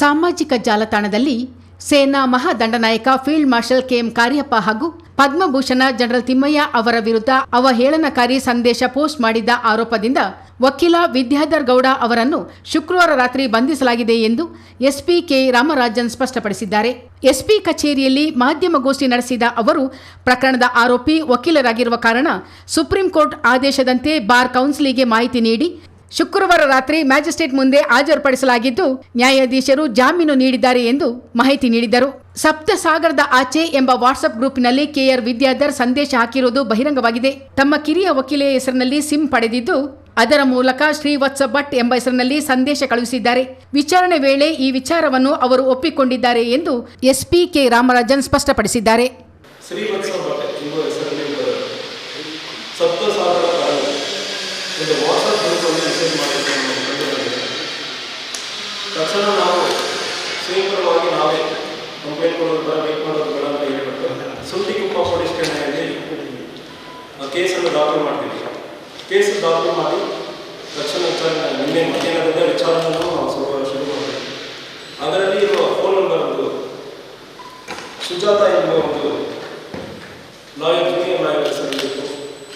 ಸಾಮಾಜಿಕ ಜಾಲತಾಣದಲ್ಲಿ ಸೇನಾ ಮಹಾದಂಡನಾಯಕ ಫೀಲ್ಡ್ ಮಾರ್ಷಲ್ ಕೆಎಂ ಕಾರ್ಯಪ್ಪ ಹಾಗೂ ಪದ್ಮಭೂಷಣ ಜನರಲ್ ತಿಮ್ಮಯ್ಯ ಅವರ ವಿರುದ್ಧ ಅವಹೇಳನಕಾರಿ ಸಂದೇಶ ಪೋಸ್ಟ್ ಮಾಡಿದ್ದ ಆರೋಪದಿಂದ ವಕೀಲ ವಿದ್ಯಾಧರ್ ಗೌಡ ಅವರನ್ನು ಶುಕ್ರವಾರ ರಾತ್ರಿ ಬಂಧಿಸಲಾಗಿದೆ ಎಂದು ಎಸ್ಪಿ ಕೆ ರಾಮರಾಜನ್ ಸ್ಪಷ್ಟಪಡಿಸಿದ್ದಾರೆ. ಎಸ್ಪಿ ಕಚೇರಿಯಲ್ಲಿ ಮಾಧ್ಯಮಗೋಷ್ಠಿ ನಡೆಸಿದ ಅವರು, ಪ್ರಕರಣದ ಆರೋಪಿ ವಕೀಲರಾಗಿರುವ ಕಾರಣ ಸುಪ್ರೀಂ ಕೋರ್ಟ್ ಆದೇಶದಂತೆ ಬಾರ್ ಕೌನ್ಸಿಲಿಗೆ ಮಾಹಿತಿ ನೀಡಿ ಶುಕ್ರವಾರ ರಾತ್ರಿ ಮ್ಯಾಜಿಸ್ಟ್ರೇಟ್ ಮುಂದೆ ಹಾಜರುಪಡಿಸಲಾಗಿದ್ದು, ನ್ಯಾಯಾಧೀಶರು ಜಾಮೀನು ನೀಡಿದ್ದಾರೆ ಎಂದು ಮಾಹಿತಿ ನೀಡಿದರು. ಸಪ್ತಸಾಗರದ ಆಚೆ ಎಂಬ ವಾಟ್ಸ್ಆಪ್ ಗ್ರೂಪ್ನಲ್ಲಿ ಕೆಆರ್ ವಿದ್ಯಾಧರ್ ಸಂದೇಶ ಹಾಕಿರುವುದು ಬಹಿರಂಗವಾಗಿದೆ. ತಮ್ಮ ಕಿರಿಯ ವಕೀಲೆಯ ಹೆಸರಿನಲ್ಲಿ ಸಿಮ್ ಪಡೆದಿದ್ದು, ಅದರ ಮೂಲಕ ಶ್ರೀವತ್ಸ ಭಟ್ ಎಂಬ ಹೆಸರಿನಲ್ಲಿ ಸಂದೇಶ ಕಳುಹಿಸಿದ್ದಾರೆ. ವಿಚಾರಣೆ ವೇಳೆ ಈ ವಿಚಾರವನ್ನು ಅವರು ಒಪ್ಪಿಕೊಂಡಿದ್ದಾರೆ ಎಂದು ಎಸ್ಪಿ ಕೆ ರಾಮರಾಜನ್ ಸ್ಪಷ್ಟಪಡಿಸಿದ್ದಾರೆ ಶ್ರೀವತ್ಸ ಭಟ್ ಎಂಬ ಹೆಸರಲ್ಲಿ ಬ- ಸಪ್ತ ಸಾವಿರ ಕಾರು ಒಂದು ವಾಟ್ಸಪ್ ಗ್ರೂಪಲ್ಲಿ ಮೆಸೇಜ್ ಮಾಡಿದ್ದು ನಮಗೆ ಕಂಡುಬಂದಿದೆ ತಕ್ಷಣ ನಾವು ಸ್ವಯಂಪರವಾಗಿ ನಾವೇ ಕಂಪ್ಲೇಂಟ್ ಕೊಡೋದು ಬೇಡ ವೇಟ್ ಮಾಡೋದು ಬೇಡ ಅಂತ ಹೇಳ್ಬಿಟ್ಟು ಸುಂಟಿಗುಪ್ಪ ಪೊಲೀಸ್ ಠಾಣೆಯಲ್ಲಿ ಕೇಸನ್ನು ದಾಖಲು ಮಾಡ್ತೀವಿ. ಕೇಸ್ ದಾಖಲು ಮಾಡಿ ತಕ್ಷಣ ವಿಚಾರಣೆ, ನಿನ್ನೆ ಮಧ್ಯಾಹ್ನದಿಂದ ವಿಚಾರಣೆಯನ್ನು ನಾವು ಶುರು ಶುರು ಮಾಡ್ತೀವಿ. ಅದರಲ್ಲಿ ಇರುವ ಫೋನ್ ನಂಬರ್ ಸುಜಾತ ಎಂಬ ಒಂದು ಲಾಯರ್ ಜೂನಿಯರ್ ಲಾಯರ್ ಹೆಸರಿತ್ತು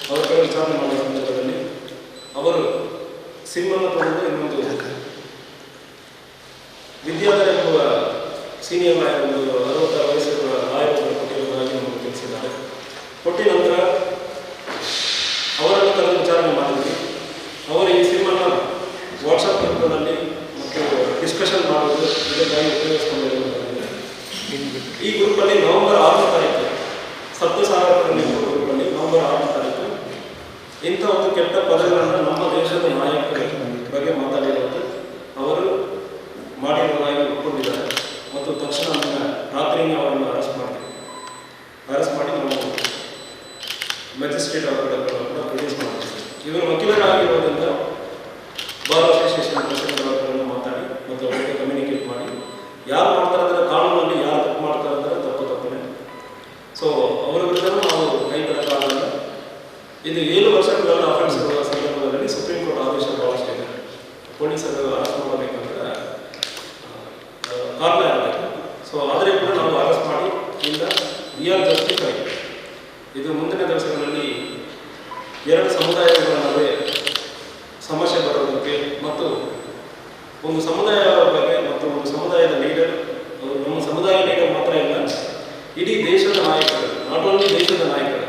ಅವರ ವಿಚಾರಣೆ ಮಾಡುವ ಸಂದರ್ಭದಲ್ಲಿ ಅವರು ಸಿಮ್ಮನ್ನು ತಗೊಂಡು ಇನ್ನೊಂದು ವಿದ್ಯಾಧರ ಎಂಬ ಸೀನಿಯರ್ ಲಾಯರ್ ಒಂದು ಅರವತ್ತಾರು ವಯಸ್ಸಿರುವ ಲಾಯರ್ ಕೊಟ್ಟಿರುವುದಾಗಿ ನಮಗೆ ತಿಳಿಸಿದ್ದಾರೆ. ಕೊಟ್ಟ ನಂತರ ಅವರನ್ನು ಕರೆದು ವಿಚಾರಣೆ ಮಾಡಿದ್ವಿ. ಅವರು ಈ ಸಿಮ್ಮನ್ನು ವಾಟ್ಸಪ್ ಗ್ರೂಪ್ನಲ್ಲಿ ಮತ್ತು ಡಿಸ್ಕಷನ್ ಮಾಡುವುದು ಇದಕ್ಕಾಗಿ ಉಪಯೋಗಿಸಿಕೊಂಡಿರುವುದರಿಂದ ಈ ಗ್ರೂಪಲ್ಲಿ ನವೆಂಬರ್ ಆರನೇ ತಾರೀಕು ಸತ್ತು ಸಾವಿರ ಗ್ರೂಪಲ್ಲಿ ನವೆಂಬರ್ ಆರನೇ ತಾರೀಕು ಇಂಥ ಒಂದು ಕೆಟ್ಟ ಪದಗಳನ್ನು ನಮ್ಮ ದೇಶದ ನಾಯಕರ ಬಗ್ಗೆ ಮಾತಾಡಿರುವುದು ಅವರು ಮಾಡಿರುವುದಾಗಿ ಒಪ್ಪಿಕೊಂಡಿದ್ದಾರೆ ಮತ್ತು ತಕ್ಷಣ ಅದನ್ನ ರಾತ್ರಿನೇ ಅವರನ್ನು ಅರೆಸ್ಟ್ ಮಾಡ್ತೀವಿ ಅರೆಸ್ಟ್ ಮಾಡಿ ನಾವು ಮ್ಯಾಜಿಸ್ಟ್ರೇಟ್ ಅವರ ಕಡೆ ಪ್ರೊಡ್ಯೂಸ್ ಮಾಡ್ತೀವಿ. ಇವರು ವಕೀಲರಾಗಿರೋದ್ರಿಂದ ಬಾರ್ ಅಸೋಸಿಯೇಷನ್ ಪ್ರೆಸಿಡೆಂಟ್ ಮಾತಾಡಿ ಮತ್ತು ಅವರಿಗೆ ಕಮ್ಯುನಿಕೇಟ್ ಮಾಡಿ. ಯಾರು ಮಾಡ್ತಾರೆ ಅಂದರೆ ಕಾನೂನಲ್ಲಿ ಯಾರು ತಪ್ಪು ಮಾಡ್ತಾರೆ ಅಂದರೆ ತಪ್ಪು ತಪ್ಪನೆ. ಸೊ ಅವರ ವಿರುದ್ಧ ನಾವು ಕೈ ಬಿಡಕ್ಕಾಗಲ್ಲ ಇದು ಏಳು ವರ್ಷಗಳ ಅಫೆನ್ಸ್ ಸಂದರ್ಭದಲ್ಲಿ ಸುಪ್ರೀಂ ಕೋರ್ಟ್ ಆದೇಶ ಭಾವಿಸ್ತಿದೆ ಪೊಲೀಸರು ಅರೆಸ್ಟ್ ಮಾಡಬೇಕಂದ್ರೆ ಆ, ಕಾರಣ ಇರಬೇಕು ಸೊ ಆದರೆ ಕೂಡ ನಾವು ಅರೆಸ್ಟ್ ಮಾಡಿ ಇಂದ ರಿಯಲ್ ಜಸ್ಟಿಫೈ ಇದು ಮುಂದಿನ ದಿವಸಗಳಲ್ಲಿ ಎರಡು ಸಮುದಾಯಗಳ ನಡುವೆ ಸಮಸ್ಯೆ ಬರೋದಕ್ಕೆ ಮತ್ತು ಒಂದು ಸಮುದಾಯದ ಬಗ್ಗೆ ಮತ್ತು ಒಂದು ಸಮುದಾಯದ ಲೀಡರ್ ನಮ್ಮ ಸಮುದಾಯ ಲೀಡರ್ ಮಾತ್ರ ಇಲ್ಲ. ಇಡೀ ದೇಶದ ನಾಯಕರು ನಾಟ್ ಓನ್ಲಿ ದೇಶದ ನಾಯಕರು,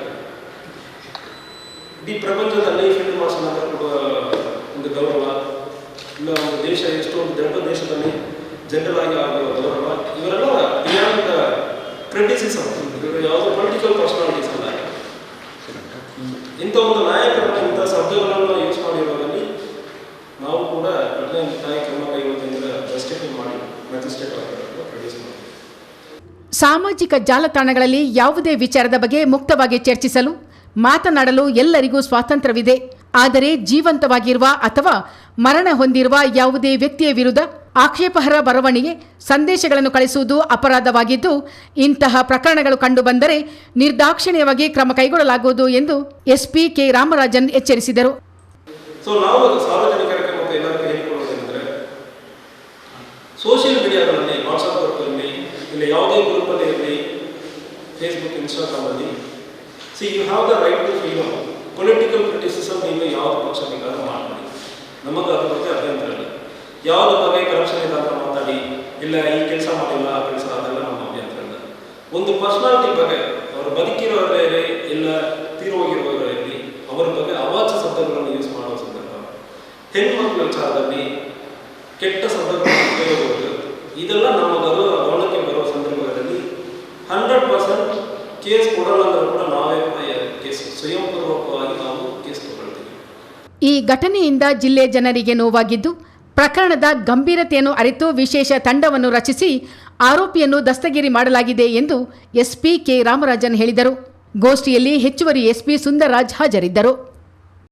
ಇಡೀ ಪ್ರಪಂಚದಲ್ಲಿ ಫೀಲ್ಡ್ ಮಾರ್ಷಲ್ ಕೊಡುವ ಒಂದು ಗೌರವ, ಇಲ್ಲ ಒಂದು ದೇಶ ಎಷ್ಟೊಂದು ದೊಡ್ಡ ದೇಶದಲ್ಲಿ ಜನರಲ್ ಆಗಿ ಆಗುವ ಗೌರವ, ಇವರೆಲ್ಲ ಕ್ರಿಟಿಸಿಸಮ್ ಇವರು ಯಾವುದೋ ಪೊಲಿಟಿಕಲ್ ಪರ್ಸನಾಲಿಟೀಸ್ ಅಲ್ಲ. ಇಂಥ ಒಂದು ನಾಯಕರನ್ನ ಇಂಥ ಶಬ್ದಗಳನ್ನು ಯೂಸ್ ಮಾಡಿರೋದ್ರಲ್ಲಿ ನಾವು ಕೂಡ ಕಠಿಣ ಕ್ರಮ ಕೈಗೊಳ್ಳುವುದರಿಂದ ಜಸ್ಟಿಫೈ ಮಾಡಿ ಮ್ಯಾಜಿಸ್ಟ್ರೇಟ್ ಅವರ ಪ್ರೊಡ್ಯೂಸ್ ಮಾಡಿ. ಸಾಮಾಜಿಕ ಜಾಲತಾಣಗಳಲ್ಲಿ ಯಾವುದೇ ವಿಚಾರದ ಬಗ್ಗೆ ಮುಕ್ತವಾಗಿ ಚರ್ಚಿಸಲು ಮಾತನಾಡಲು ಎಲ್ಲರಿಗೂ ಸ್ವಾತಂತ್ರ್ಯವಿದೆ. ಆದರೆ ಜೀವಂತವಾಗಿರುವ ಅಥವಾ ಮರಣ ಹೊಂದಿರುವ ಯಾವುದೇ ವ್ಯಕ್ತಿಯ ವಿರುದ್ಧ ಆಕ್ಷೇಪಹರ ಬರವಣಿಗೆ, ಸಂದೇಶಗಳನ್ನು ಕಳಿಸುವುದು ಅಪರಾಧವಾಗಿದ್ದು, ಇಂತಹ ಪ್ರಕರಣಗಳು ಕಂಡುಬಂದರೆ ನಿರ್ದಾಕ್ಷಿಣ್ಯವಾಗಿ ಕ್ರಮ ಕೈಗೊಳ್ಳಲಾಗುವುದು ಎಂದು ಎಸ್ಪಿ ಕೆ ರಾಮರಾಜನ್ ಎಚ್ಚರಿಸಿದರು. ಸೋಷಿಯಲ್ ಮೀಡಿಯಾಗಳಲ್ಲಿ ವಾಟ್ಸಪ್ ಗ್ರೂಪಲ್ಲಿ ಇಲ್ಲ ಯಾವುದೇ ಗ್ರೂಪಲ್ಲಿ ಇರಲಿ ಫೇಸ್ಬುಕ್ ಇನ್ಸ್ಟಾಗ್ರಾಮಲ್ಲಿ see you have the right to freedom political criticism ನೀವು ಯಾವ ಪಕ್ಷ ಬೇಕಾದ್ರೂ ಮಾಡಬೇಡಿ ನಮಗೆ ಅದ್ರ ಬಗ್ಗೆ ಅಭ್ಯಂತರ ಇಲ್ಲ ಯಾವುದ್ರ ಬಗ್ಗೆ ಕರಪ್ಷನ್ ಇದೆ ಅಂತ ಮಾತಾಡಿ, ಇಲ್ಲ ಈ ಕೆಲಸ ಮಾಡಿಲ್ಲ, ಆ ಕೆಲಸ ಅದೆಲ್ಲ ನಮ್ಮ ಅಭ್ಯಂತರ ಇಲ್ಲ ಒಂದು ಪರ್ಸನಾಲಿಟಿ ಬಗ್ಗೆ, ಅವರು ಬದುಕಿರೋರೇ ಇಲ್ಲ ತೀರೋಗಿರೋರೇ ಇರಲಿ ಅವರ ಬಗ್ಗೆ ಅವಾಚ್ಯ ಶಬ್ದಗಳನ್ನು ಯೂಸ್ ಮಾಡುವ ಸಂದರ್ಭ. ಹೆಣ್ಮಕ್ಳ ವಿಚಾರದಲ್ಲಿ ಕೆಟ್ಟ ಶಬ್ದಗಳನ್ನು ಇದೆಲ್ಲ ನಮ್ಮ ಗೌರವ, ಗಮನಕ್ಕೆ ಬರುವ ಸಂದರ್ಭಗಳಲ್ಲಿ ಹಂಡ್ರೆಡ್ ಪರ್ಸೆಂಟ್ ಕೇಸ್ ಕೊಡಲ್ಲ ಕೂಡ ನಾವೇ ಕೇಸ್ ಸ್ವಯಂಪೂರ್ವಕವಾಗಿ ನಾವು ಕೇಸ್ ತಗೊಳ್ತೀವಿ. ಈ ಘಟನೆಯಿಂದ ಜಿಲ್ಲೆ ಜನರಿಗೆ ನೋವಾಗಿದ್ದು ಪ್ರಕರಣದ ಗಂಭೀರತೆಯನ್ನು ಅರಿತು ವಿಶೇಷ ತಂಡವನ್ನು ರಚಿಸಿ ಆರೋಪಿಯನ್ನು ದಸ್ತಗಿರಿ ಮಾಡಲಾಗಿದೆ ಎಂದು ಎಸ್ಪಿ ಕೆ ರಾಮರಾಜನ್ ಹೇಳಿದರು. ಗೋಷ್ಠಿಯಲ್ಲಿ ಹೆಚ್ಚುವರಿ ಎಸ್ಪಿ ಸುಂದರರಾಜ್ ಹಾಜರಿದ್ದರು.